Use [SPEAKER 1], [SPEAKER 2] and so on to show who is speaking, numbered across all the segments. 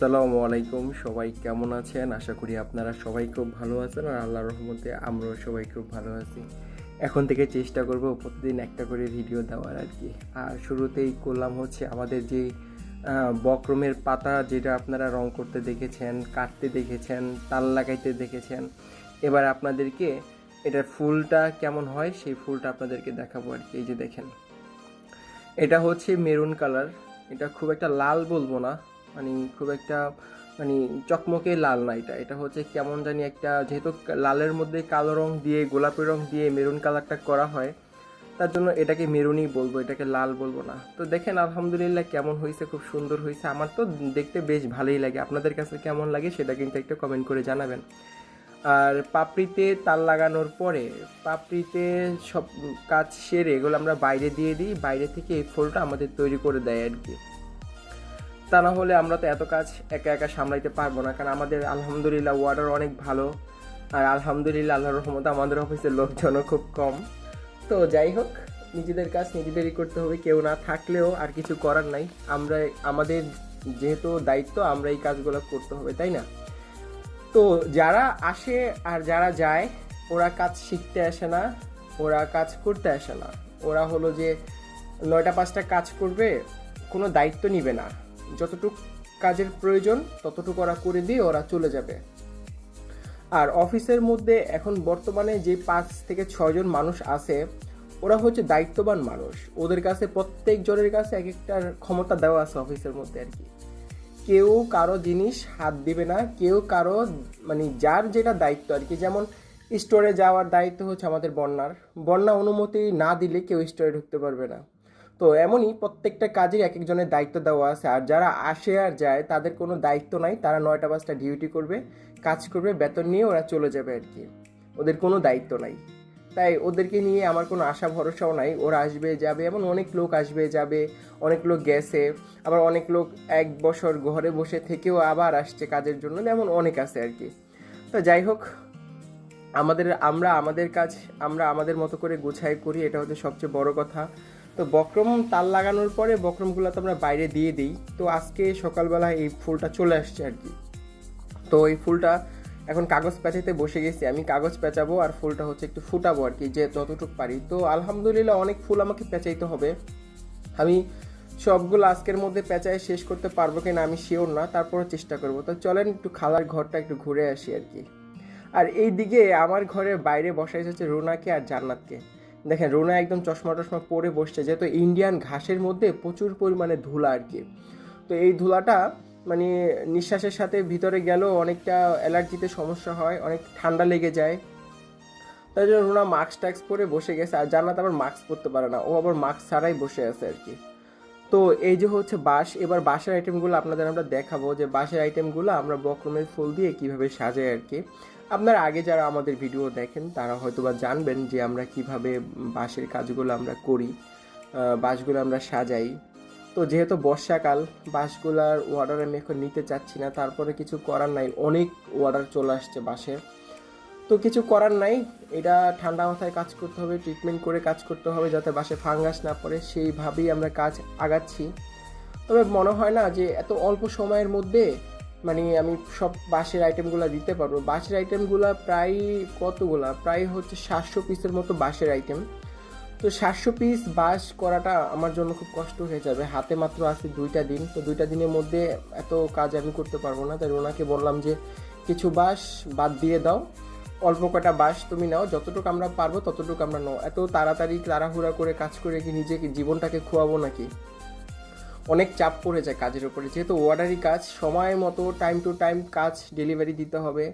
[SPEAKER 1] আসসালামু আলাইকুম। সবাই কেমন আছেন? আশা করি আপনারা সবাই খুব ভালো আছেন আর আল্লাহর রহমতে আমরাও সবাই খুব ভালো আছি। এখন থেকে চেষ্টা করব প্রতিদিন একটা করে ভিডিও দেওয়ার আর কি আর শুরুতেই করলাম হচ্ছে আমাদের যে বক্রমের পাতা যেটা আপনারা রং করতে দেখেছেন, কাটতে দেখেছেন, তাল লাগাইতে দেখেছেন, এবার আপনাদেরকে এটার ফুলটা কেমন হয় সেই ফুলটা আপনাদেরকে দেখাবো আর কি এই যে দেখেন। এটা হচ্ছে মেরুন কালার। এটা খুব একটা লাল বলব না। মানে খুব একটা মানে চকমকে লাল না এটা। এটা হচ্ছে কেমন জানি একটা, যেহেতু লালের মধ্যে কালো রং দিয়ে, গোলাপি রং দিয়ে মেরুন কালারটা করা হয়, তার জন্য এটাকে মেরুনই বলব, এটাকে লাল বলব না। তো দেখেন আলহামদুলিল্লাহ কেমন হয়েছে, খুব সুন্দর হয়েছে। আমার তো দেখতে বেশ ভালোই লাগে। আপনাদের কাছে কেমন লাগে সেটা কিন্তু একটু কমেন্ট করে জানাবেন। আর পাপড়িতে তাল লাগানোর পরে, পাপড়িতে সব কাজ সেরে এগুলো আমরা বাইরে দিয়ে দিই। বাইরে থেকে এই ফুলটা আমাদের তৈরি করে দেয় আর কি। তা না হলে আমরা তো এত কাজ একা একা সামলাইতে পারব না, কারণ আমাদের আলহামদুলিল্লাহ ওয়ার্ডার অনেক ভালো, আর আলহামদুলিল্লাহ আল্লাহর রহমতে আমাদের অফিসের লোকজনও খুব কম। তো যাই হোক, নিজেদের কাজ নিজেদেরই করতে হবে, কেউ না থাকলেও আর কিছু করার নাই। আমরা, আমাদের যেহেতু দায়িত্ব, আমরা এই কাজগুলো করতে হবে, তাই না? তো যারা আসে আর যারা যায়, ওরা কাজ শিখতে আসে না, ওরা কাজ করতে আসে না। ওরা হলো যে নয়টা পাঁচটা কাজ করবে, কোনো দায়িত্ব নিবে না। যতটুকু কাজের প্রয়োজন, ততটুকু ওরা করে দিয়ে ওরা চলে যাবে। আর অফিসের মধ্যে এখন বর্তমানে যে পাঁচ থেকে ছয়জন মানুষ আছে, ওরা হচ্ছে দায়িত্ববান মানুষ। ওদের কাছে প্রত্যেক জনের কাছে এক একটা ক্ষমতা দেওয়া আছে অফিসের মধ্যে আর কি। কেউ কারও জিনিস হাত দিবে না, কেউ কারও মানে যার যেটা দায়িত্ব আর কি। যেমন স্টোরে যাওয়ার দায়িত্ব হচ্ছে আমাদের বন্যার। বন্যা অনুমতি না দিলে কেউ স্টোরে ঢুকতে পারবে না। তো এমনই প্রত্যেকটা কাজের এক একজনের দায়িত্ব দেওয়া আছে। আর যারা আসে আর যায়, তাদের কোনো দায়িত্ব নাই। তারা নয়টা পাঁচটা ডিউটি করবে, কাজ করবে, বেতন নিয়ে ওরা চলে যাবে আর কি। ওদের কোনো দায়িত্ব নাই। তাই ওদেরকে নিয়ে আমার কোনো আশা, ভরসাও নাই। ওরা আসবে, যাবে, এমন অনেক লোক আসবে, যাবে, অনেক লোক গেছে। আবার অনেক লোক এক বছর ঘরে বসে থেকেও আবার আসছে কাজের জন্য। এমন অনেক আছে আর কি। তো যাই হোক, আমাদের, আমরা আমাদের কাজ, আমরা আমাদের মতো করে গোছাই করি। এটা হচ্ছে সবচেয়ে বড় কথা। তো বক্রম তাল লাগানোর পরে বক্রমগুলো তো আমরা বাইরে দিয়ে দিই। তো আজকে সকালবেলা এই ফুলটা চলে আসছে আর কি। তো এই ফুলটা এখন কাগজ পেঁচাইতে বসে গেছি। আমি কাগজ পেঁচাবো আর ফুলটা হচ্ছে একটু ফুটাবো আর কি, যে যতটুকু পারি। তো আলহামদুলিল্লাহ অনেক ফুল আমাকে পেঁচাইতে হবে। আমি সবগুলো আজকের মধ্যে পেঁচায় শেষ করতে পারব কিনা আমি শিওর না তারপরে চেষ্টা করব। তো চলেন একটু খালার ঘরটা একটু ঘুরে আসি আর কি। আর এই দিকে আমার ঘরের বাইরে বসাই হচ্ছে রোনাকে আর জান্নাতকে। দেখেন, রোনা একদম চশমা টশমা পরে বসছে, যেহেতু ইন্ডিয়ান ঘাসের মধ্যে প্রচুর পরিমাণে ধুলা আর কি। তো এই ধুলাটা মানে নিঃশ্বাসের সাথে ভিতরে গেলেও অনেকটা অ্যালার্জিতে সমস্যা হয়, অনেক ঠান্ডা লেগে যায়। তাই জন্য রোনা মাস্ক ট্যাক্স পরে বসে গেছে, আর জান্নাত আবার মাস্ক পরতে পারে না, ও আবার মাস্ক ছাড়াই বসে আছে আর কি। তো এই যে হচ্ছে বাঁশ, এবার বাঁশের আইটেমগুলো আপনাদের আমরা দেখাবো, যে বাঁশের আইটেমগুলো আমরা বক্রমের ফুল দিয়ে কীভাবে সাজাই আর কি। আপনারা আগে যারা আমাদের ভিডিও দেখেন, তারা হয়তো বা জানবেন যে আমরা কীভাবে বাঁশের কাজগুলো আমরা করি বাঁশগুলো আমরা সাজাই। তো যেহেতু বর্ষাকাল, বাঁশগুলার অর্ডার আমি এখন নিতে চাচ্ছি না, তারপরে কিছু করার নাই, অনেক অর্ডার চলে আসছে বাঁশের। তো কিছু করার নাই, এটা ঠান্ডা মাথায় কাজ করতে হবে ট্রিটমেন্ট করে কাজ করতে হবে যাতে বাসে ফাঙ্গাস না পড়ে, সেইভাবেই আমরা কাজ আগাচ্ছি। তবে মনে হয় না যে এত অল্প সময়ের মধ্যে মানে আমি সব বাঁশের আইটেমগুলো দিতে পারব। বাঁশের আইটেমগুলো প্রায় কতগুলা? প্রায় হচ্ছে সাতশো পিসের মতো বাঁশের আইটেম তো সাতশো পিস বাস করাটা আমার জন্য খুব কষ্ট হয়ে যাবে। হাতে মাত্র আছে দুইটা দিন। তো দুইটা দিনের মধ্যে এত কাজ আমি করতে পারব না। তাই ওনাকে বললাম যে, কিছু বাঁশ বাদ দিয়ে দাও। অল্প কটা বাঁশ তুমি নাও। যতটুকু আমরা পারব ততটুকু আমরা নাও। এত তাড়াতাড়ি, তাড়াহুড়া করে কাজ করে কি নিজেকে জীবনটাকে খোয়াবো নাকি? অনেক চাপ পড়ে যায় কাজের উপরে। যেহেতু অর্ডারি কাজ, সময় মতো টাইম টু টাইম কাজ ডেলিভারি দিতে হবে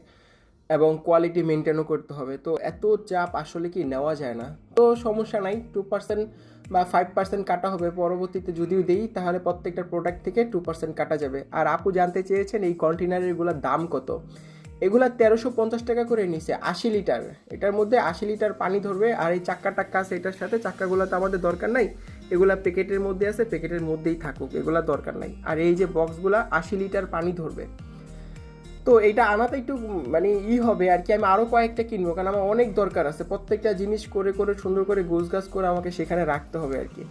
[SPEAKER 1] এবং কোয়ালিটি মেনটেনও করতে হবে। তো এত চাপ আসলে কি নেওয়া যায় না? তো সমস্যা নাই টু পার্সেন্ট বা ফাইভ পার্সেন্ট কাটা হবে পরবর্তীতে। যদিও দিই, তাহলে প্রত্যেকটা প্রোডাক্ট থেকে টু পার্সেন্ট কাটা যাবে। আর আপু জানতে চেয়েছেন এই কন্টেনারেরগুলোর দাম কত? এগুলা তেরোশো পঞ্চাশ টাকা করে নিছে, আশি লিটার। এটার মধ্যে আশি লিটার পানি ধরবে, আর এই চাক্কা টাক্কা আছে এটার সাথে চাক্কাগুলো তো আমাদের দরকার নাই। এগুলা প্যাকেটের মধ্যে আছে, প্যাকেটের মধ্যেই থাকুক, এগুলা দরকার নাই। আর এই যে বক্সগুলা আশি লিটার পানি ধরবে। তো এইটা আনাতে একটু মানে ই হবে, আর কি, আমি আরও কয়েকটা কিনবো, কারণ আমার অনেক দরকার আছে। প্রত্যেকটা জিনিস করে করে, সুন্দর করে গোছগাছ করে আমাকে সেখানে রাখতে হবে, আর কি।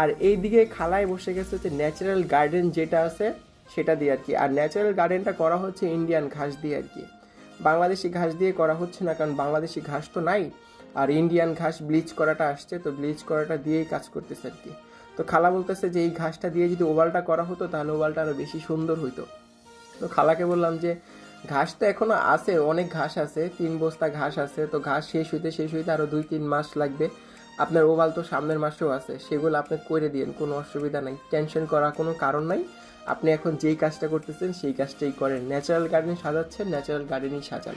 [SPEAKER 1] আর এই দিকে খালায় বসে গেছে হচ্ছে ন্যাচারাল গার্ডেন যেটা আছে, সেটা দিয়ে, আর কি। আর ন্যাচারাল গার্ডেনটা করা হচ্ছে ইন্ডিয়ান ঘাস দিয়ে, আর কি। বাংলাদেশি ঘাস দিয়ে করা হচ্ছে না, কারণ বাংলাদেশি ঘাস তো নাই। আর ইন্ডিয়ান ঘাস ব্লিচ করাটা আসছে, তো ব্লিচ করাটা দিয়েই কাজ করতেছে আর কি। তো খালা বলতেছে যে, এই ঘাসটা দিয়ে যদি ওভালটা করা হতো, তাহলে ওভালটা আরও বেশি সুন্দর হইতো। তো খালাকে বললাম যে, ঘাস তো এখনও আছে, অনেক ঘাস আছে, তিন বস্তা ঘাস আছে, তো ঘাস শেষ হইতে শেষ হইতে আরও দুই তিন মাস লাগবে। আপনার ওভাল তো সামনের মাসেও আছে, সেগুলো আপনি করে দিন কোনো অসুবিধা নাই, টেনশন করা কোনো কারণ নাই। আপনি এখন যেই কাজটা করতেছেন, সেই কাজটাই করেন। ন্যাচারাল গার্ডেন সাজাচ্ছেন, ন্যাচারাল গার্ডেনই সাজান।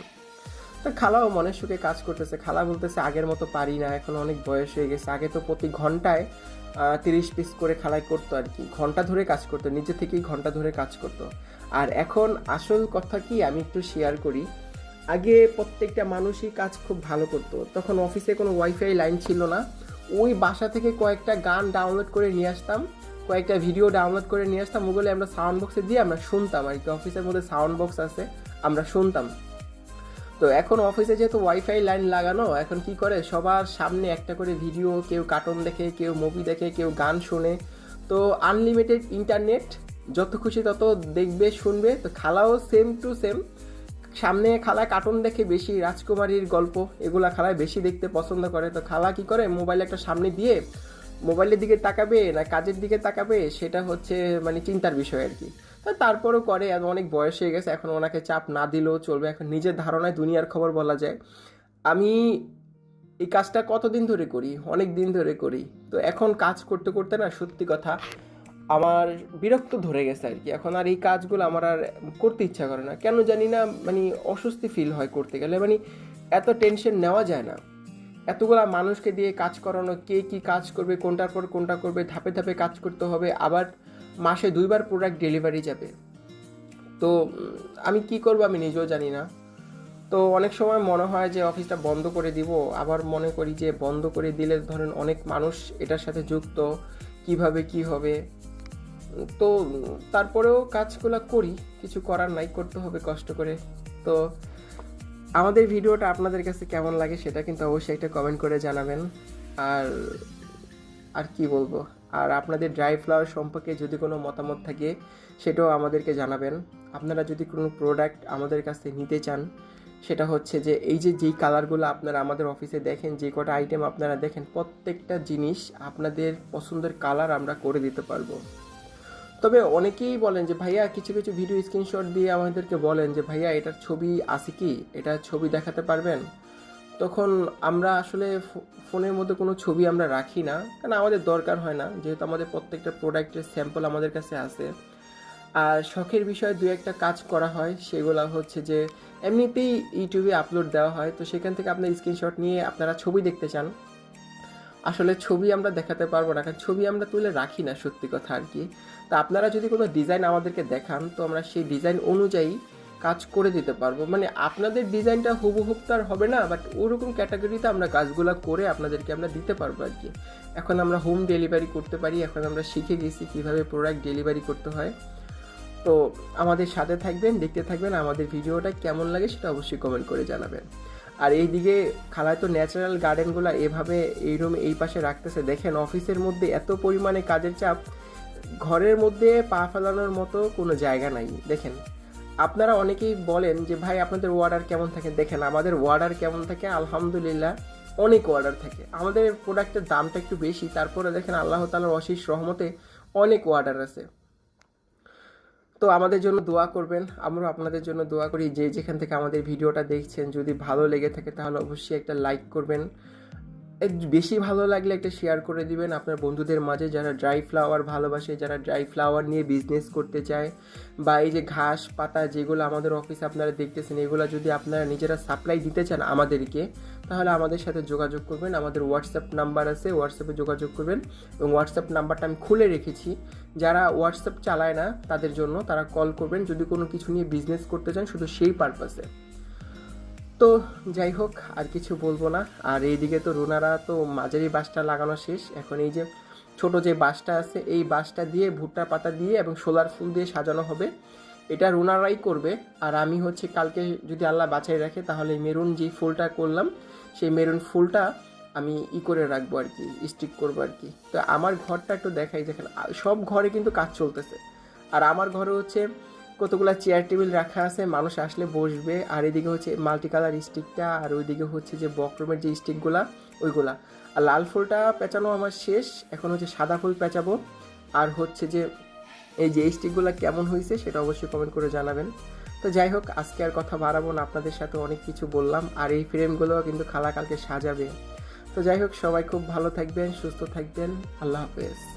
[SPEAKER 1] তো খালাও মনের সুখে কাজ করতেছে। খালা বলতেছে, আগের মতো পারি না, এখন অনেক বয়স হয়ে গেছে। আগে তো প্রতি ঘন্টায় তিরিশ পিস করে খালাই করতো আর কি। ঘণ্টা ধরে কাজ করতো, নিজে থেকেই ঘণ্টা ধরে কাজ করতো। আর এখন আসল কথা কি, আমি একটু শেয়ার করি। আগে প্রত্যেকটা মানুষই কাজ খুব ভালো করতো। তখন অফিসে কোনো ওয়াইফাই লাইন ছিল না। ওই বাসা থেকে কয়েকটা গান ডাউনলোড করে নিয়ে আসতাম, কয়েকটা ভিডিও ডাউনলোড করে নিয়ে আসতাম। ওগুলো আমরা সাউন্ড বক্সে দিয়ে আমরা শুনতাম আর কি। অফিসের মধ্যে সাউন্ড বক্স আছে, আমরা শুনতাম। তো এখন অফিসে যেহেতু ওয়াইফাই লাইন লাগানো, এখন কি করে? সবার সামনে একটা করে ভিডিও কেউ কার্টুন দেখে, কেউ মুভি দেখে, কেউ গান শোনে। তো আনলিমিটেড ইন্টারনেট যত খুশি তত দেখবে, শুনবে। তো খালাও সেম টু সেম সামনে খালা কার্টুন দেখে বেশি, রাজকুমারীর গল্প, এগুলা খালায় বেশি দেখতে পছন্দ করে। তো খালা কি করে? মোবাইল একটা সামনে দিয়ে মোবাইলের দিকে তাকাবে না কাজের দিকে তাকাবে? সেটা হচ্ছে মানে চিন্তার বিষয় আর কি। তারপরেও করে অনেক বয়স হয়ে গেছে, এখন ওনাকে চাপ না দিলেও চলবে। এখন নিজের ধারণায় দুনিয়ার খবর বলা যায়। আমি এই কাজটা কতদিন ধরে করি? অনেক দিন ধরে করি। তো এখন কাজ করতে করতে না, সত্যি কথা, আমার বিরক্ত ধরে গেছে আর কি। এখন আর এই কাজগুলো আমার আর করতে ইচ্ছা করে না। কেন জানি না মানে অস্বস্তি ফিল হয় করতে গেলে। মানে এত টেনশন নেওয়া যায় না। এতগুলা মানুষকে দিয়ে কাজ করানো, কে কি কাজ করবে, কোনটার পর কোনটা করবে, ধাপে ধাপে কাজ করতে হবে। আবার মাসে দুইবার প্রোডাক্ট ডেলিভারি যাবে। তো, আমি কি করব আমি নিজেও জানি না। তো অনেক সময় মনে হয় যে অফিসটা বন্ধ করে দিব, আবার মনে করি যে বন্ধ করে দিলে ধরেন অনেক মানুষ এটার সাথে যুক্ত, কীভাবে কি হবে? তো তারপরেও কাজগুলো করি, কিছু করার নাই, করতে হবে কষ্ট করে। তো আমাদের ভিডিওটা আপনাদের কাছে কেমন লাগে সেটা কিন্তু অবশ্যই একটা কমেন্ট করে জানাবেন। আর আর কি বলব? আর আপনাদের ড্রাই ফ্লাওয়ার সম্পর্কে যদি কোনো মতামত থাকে, সেটাও আমাদেরকে জানাবেন। আপনারা যদি কোনো প্রোডাক্ট আমাদের কাছ থেকে নিতে চান, সেটা হচ্ছে যে এই যে যেই কালারগুলো আপনারা আমাদের অফিসে দেখেন, যে কটা আইটেম আপনারা দেখেন, প্রত্যেকটা জিনিস আপনাদের পছন্দের কালার আমরা করে দিতে পারব। তবে অনেকেই বলেন যে, ভাইয়া, কিছু কিছু ভিডিও স্ক্রিনশট দিয়ে আমাদেরকে বলেন যে, ভাইয়া, এটার ছবি আছে কি? এটার ছবি দেখাতে পারবেন? তখন আমরা আসলে ফোনের মধ্যে কোনো ছবি আমরা রাখি না কারণ আমাদের দরকার হয় না। যেহেতু আমাদের প্রত্যেকটা প্রোডাক্টের স্যাম্পল আমাদের কাছে আছে। আর শখের বিষয়ে দু একটা কাজ করা হয়, সেগুলো হচ্ছে যে, এমনিতেই ইউটিউবে আপলোড দেওয়া হয়, তো সেখান থেকে আপনার স্ক্রিনশট নিয়ে আপনারা ছবি দেখতে চান। আসলে ছবি আমরা দেখাতে পারব না, কারণ ছবি আমরা তুলে রাখি না, সত্যি কথা আর কি। তা আপনারা যদি কোনো ডিজাইন আমাদেরকে দেখান, তো আমরা সেই ডিজাইন অনুযায়ী কাজ করে দিতে পারব। মানে আপনাদের ডিজাইনটা হুবহুব তো আর হবে না বাট ওরকম ক্যাটাগরিতে আমরা কাজগুলো করে আপনাদেরকে আমরা দিতে পারব আর কি। এখন আমরা হোম ডেলিভারি করতে পারি, এখন আমরা শিখে গেছি কীভাবে প্রোডাক্ট ডেলিভারি করতে হয়। তো আমাদের সাথে থাকবেন, দেখতে থাকবেন আমাদের ভিডিওটা কেমন লাগে সেটা অবশ্যই কমেন্ট করে জানাবেন। আর এইদিকে খালায় তো ন্যাচারাল গার্ডেনগুলো এভাবে এই রুমে এই পাশে রাখতেছে। দেখেন অফিসের মধ্যে এত পরিমাণে কাজের চাপ, ঘরের মধ্যে পা ফেলানোর মতো কোনো জায়গা নাই। দেখেন আপনারা অনেকেই বলেন যে, ভাই, আপনাদের অর্ডার কেমন থাকে? দেখেন, আমাদের অর্ডার কেমন থাকে? আলহামদুলিল্লাহ, অনেক অর্ডার থাকে। আমাদের প্রোডাক্টের দামটা একটু বেশি। তারপরে দেখেন, আল্লাহ তালার অশেষ রহমতে অনেক অর্ডার আছে। তো আমাদের জন্য দোয়া করবেন। আমরা আপনাদের জন্য দোয়া করি। যে যেখান থেকে আমাদের ভিডিওটা দেখছেন, যদি ভালো লেগে থাকে, তাহলে অবশ্যই একটা লাইক করবেন। বেশি ভালো লাগলে একটা শেয়ার করে দিবেন। আপনার বন্ধুদের মাঝে যারা ড্রাই ফ্লাওয়ার ভালোবাসে, যারা ড্রাই ফ্লাওয়ার নিয়ে বিজনেস করতে চায়, বা এই যে ঘাস, পাতা যেগুলো আমাদের অফিসে আপনারা দেখতেছেন, এগুলো যদি আপনারা নিজেরা সাপ্লাই দিতে চান আমাদেরকে, তাহলে আমাদের সাথে যোগাযোগ করবেন। আমাদের হোয়াটসঅ্যাপ নাম্বার আছে হোয়াটসঅ্যাপে যোগাযোগ করবেন। এবং হোয়াটসঅ্যাপ নাম্বারটা আমি খুলে রেখেছি। যারা হোয়াটসঅ্যাপ চালায় না তাদের জন্য তারা কল করবেন। যদি কোনো কিছু নিয়ে বিজনেস করতে চান, শুধু সেই পারপাসে তো যাই হোক, আর কিছু বলব না। আর এইদিকে তো রুনারা তো মাঝারি বাসটা লাগানো শেষ। এখন এই যে ছোট যে বাসটা আছে, এই বাসটা দিয়ে ভুট্টা পাতা দিয়ে এবং সোলার ফুল দিয়ে সাজানো হবে। এটা রুনারাই করবে। আর আমি হচ্ছে কালকে যদি আল্লাহ বাছাই রাখে, তাহলে মেরুন যেই ফুলটা করলাম, সেই মেরুন ফুলটা আমি ই করে রাখব আর কি, স্টিক করব আর কি। তো আমার ঘরটা একটু দেখাই, দেখেন সব ঘরে কিন্তু কাজ চলতেছে। আর আমার ঘরে হচ্ছে কতগুলো চেয়ার টেবিল রাখা আছে, মানুষ আসলে বসবে, আর এদিকে হচ্ছে মাল্টি কালার স্টিকটা আর ওইদিকে হচ্ছে যে বক্রমের যে স্টিকগুলা ওইগুলা। আর লাল ফুলটা পেঁচানো আমার শেষ, এখন হচ্ছে সাদা ফুল পেঁচাবো। আর হচ্ছে যে এই যে স্টিকগুলো কেমন হয়েছে সেটা অবশ্যই কমেন্ট করে জানাবেন। তো যাই হোক, আজকে আর কথা বাড়াবো না, আপনাদের সাথে অনেক কিছু বললাম, আর এই ফ্রেমগুলো কিন্তু খালা কালকে সাজাবে। তো যাই হোক, সবাই খুব ভালো থাকবেন, সুস্থ থাকবেন, আল্লাহ হাফেজ।